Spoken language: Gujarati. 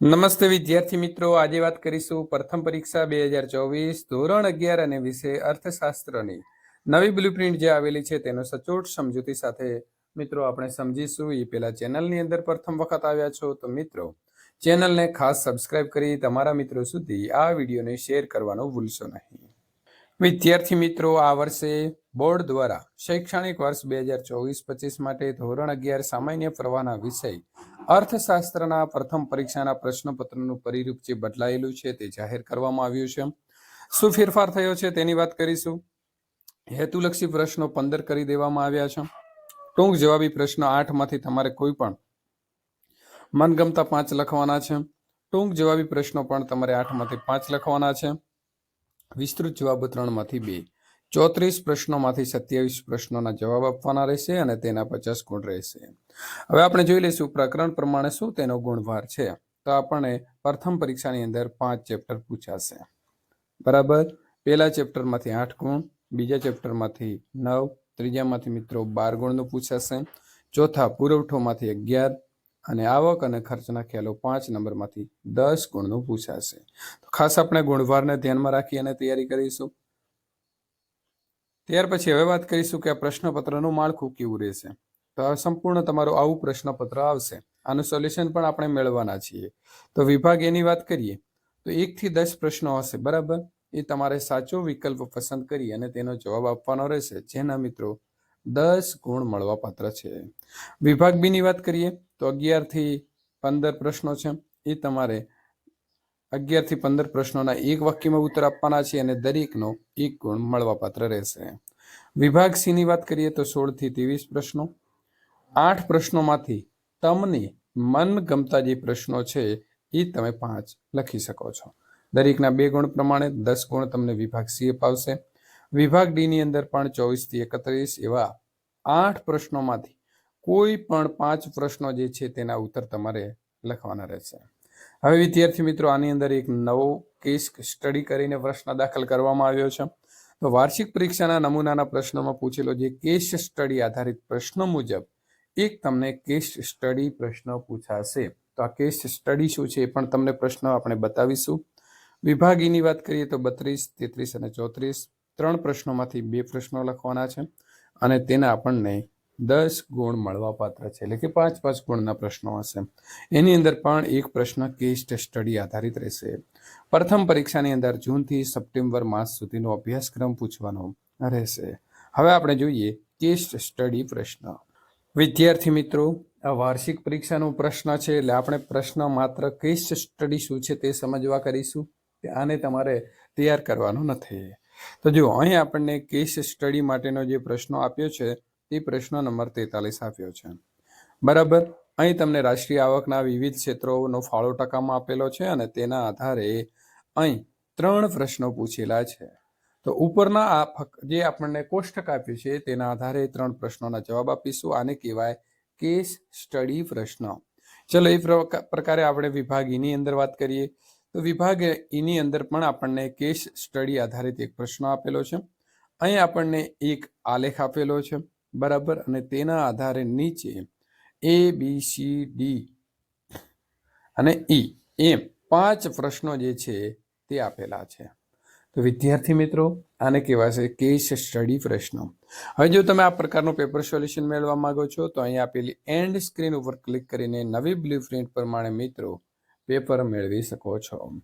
નમસ્તે વિદ્યાર્થી મિત્રો, આજે વાત કરીશું પ્રથમ પરીક્ષા બે હજાર ચોવીસ ધોરણ અગિયાર અને વિષય અર્થશાસ્ત્રની. નવી બ્લુપ્રિન્ટ જે આવેલી છે તેનો સચોટ સમજૂતી સાથે મિત્રો આપણે સમજીશું. એ પહેલા ચેનલની અંદર પ્રથમ વખત આવ્યા છો તો મિત્રો, ચેનલને ખાસ સબસ્ક્રાઇબ કરી તમારા મિત્રો સુધી આ વિડીયોને શેર કરવાનું ભૂલશો નહીં. વિદ્યાર્થી મિત્રો, આ વર્ષે બોર્ડ દ્વારા શૈક્ષણિક વર્ષ બે હજાર ચોવીસ પચીસ માટે ધોરણ અગિયાર સામાન્ય પ્રવાહના વિષય અર્થશાસ્ત્રના પ્રથમ પરીક્ષાના પ્રશ્નપત્રનું પરિરૂપ જે બદલાયેલું છે તે જાહેર કરવામાં આવ્યું છે. શું ફેરફાર થયો છે તેની વાત કરીશું. હેતુલક્ષી પ્રશ્નો પંદર કરી દેવામાં આવ્યા છે. ટૂંક જવાબી પ્રશ્ન આઠમાંથી તમારે કોઈ પણ મનગમતા પાંચ લખવાના છે. ટૂંક જવાબી પ્રશ્નો પણ તમારે આઠમાંથી પાંચ લખવાના છે. વિસ્તૃત જવાબો ત્રણમાંથી બે. ચોત્રીસ પ્રશ્નોમાંથી સત્યાવીસ પ્રશ્નોના જવાબ આપવાના રહેશે અને તેના પચાસ ગુણ રહેશે. હવે આપણે જોઈ લઈશું પ્રકરણ પ્રમાણે શું તેનો ગુણભાર છે. તો આપણને પ્રથમ પરીક્ષાની અંદર પાંચ ચેપ્ટર પૂછાશે. બરાબર? પહેલા ચેપ્ટરમાંથી આઠ ગુણ, બીજા ચેપ્ટરમાંથી નવ, ત્રીજામાંથી મિત્રો બાર ગુણનું પૂછાશે, ચોથા પુરવઠોમાંથી અગિયાર અને આવક અને ખર્ચના ખ્યાલો પાંચ નંબરમાંથી દસ ગુણનું પૂછાશે. તો ખાસ આપણે ગુણભારને ધ્યાનમાં રાખી અને તૈયારી કરીશું. ત્યાર પછી હવે વાત કરીશું કે આ પ્રશ્નપત્રનું માળખું કેવું રહેશે. તો સંપૂર્ણ તમારું આવું પ્રશ્નપત્ર આવશે. આનું સોલ્યુશન પણ આપણે મેળવવાના છીએ. તો વિભાગ એની વાત કરીએ, તો એકથી દસ પ્રશ્નો હશે, બરાબર? એ તમારે સાચો વિકલ્પ પસંદ કરી અને તેનો જવાબ આપવાનો રહેશે. જેના મિત્રો, દસ ગુણ મળવાપાત્ર છે. વિભાગ બીની વાત કરીએ, તો અગિયારથી પંદર પ્રશ્નો છે. એ તમારે અગિયારથી પંદર પ્રશ્નોના એક વાક્યમાં ઉત્તર આપવાના છે અને દરેકનો એક ગુણ મળવાપાત્ર રહેશે. વિભાગ સી ની વાત કરીએ તો સોળથી ત્રેવીસ પ્રશ્નો. આઠ પ્રશ્નોમાંથી તમને મનગમતા જે પ્રશ્નો છે એ તમે પાંચ લખી શકો છો. દરેકના બે ગુણ પ્રમાણે દસ ગુણ તમને વિભાગ સી અપાવશે. વિભાગ ડી ની અંદર પણ ચોવીસથી એકત્રીસ એવા આઠ પ્રશ્નોમાંથી કોઈ પણ પાંચ પ્રશ્નો જે છે તેના ઉત્તર તમારે લખવાના રહેશે. હવે વિદ્યાર્થી મિત્રો, આની અંદર એક નવો કેસ સ્ટડી કરીને પ્રશ્ન દાખલ કરવામાં આવ્યો છે. તો વાર્ષિક પરીક્ષાના નમૂનાના પ્રશ્નોમાં પૂછેલો જે કેસ સ્ટડી આધારિત પ્રશ્નો મુજબ, એક તમને કેસ સ્ટડી પ્રશ્ન પૂછાશે. તો આ કેસ સ્ટડી શું છે એ પણ તમને પ્રશ્ન આપણે બતાવીશું. વિભાગીની વાત કરીએ તો બત્રીસ, તેત્રીસ અને ચોત્રીસ, ત્રણ પ્રશ્નોમાંથી બે પ્રશ્નો લખવાના છે અને તેના આપણને દસ ગુણ મળવા પાત્ર છે. એટલે કે પાંચ પાંચ ગુણના પ્રશ્નો હશે. એની અંદર પણ એક પ્રશ્ન કેસ સ્ટડી આધારિત રહેશે. પ્રથમ પરીક્ષાની અંદર જૂનથી સપ્ટેમ્બર માસ સુધીનો અભ્યાસક્રમ પૂછવાનો રહેશે. હવે આપણે જોઈએ કેસ સ્ટડી પ્રશ્ન. વિદ્યાર્થી મિત્રો, આ વાર્ષિક પરીક્ષાનો પ્રશ્ન છે. એટલે આપણે પ્રશ્ન માત્ર કેસ સ્ટડી શું છે તે સમજવા કરીશું. આને તમારે તૈયાર કરવાનો નથી. તો જો અહીં આપણને કેસ સ્ટડી માટેનો જે પ્રશ્ન આપ્યો છે તે પ્રશ્ન નંબર તેતાલીસ આપ્યો છે. બરાબર, અહીં તમને રાષ્ટ્રીય આવકના વિવિધ ક્ષેત્રોનો ફાળો ટકામાં આપેલો છે અને તેના આધારે અહીં ત્રણ પ્રશ્નો પૂછેલા છે. તો ઉપરના આ ફક- જે આપણને કોષ્ટક આપ્યું છે, તેના આધારે ત્રણ પ્રશ્નોના જવાબ આપીશું. આને કહેવાય કેસ સ્ટડી પ્રશ્ન. ચલો, એ પ્રકા- પ્રકારે આપણે વિભાગ એની અંદર વાત કરીએ. તો વિભાગ એની અંદર પણ આપણને કેસ સ્ટડી આધારિત એક પ્રશ્ન આપેલો છે. અહીં આપણને એક આલેખ આપેલો છે. બરાબર? અને તેના આધારે નીચે એ બી સી ડી અને ઈ એમ પાંચ પ્રશ્નો જે છે તે આપેલા છે. તો વિદ્યાર્થી મિત્રો, આને કહેવાશે કેસ સ્ટડી પ્રશ્નો. હવે જો તમે આ પ્રકારનું પેપર સોલ્યુશન મેળવવા માંગો છો, તો અહીં આપેલી એન્ડ સ્ક્રીન ઉપર ક્લિક કરીને નવી બ્લુ પ્રિન્ટ પ્રમાણે મિત્રો પેપર મેળવી શકો છો.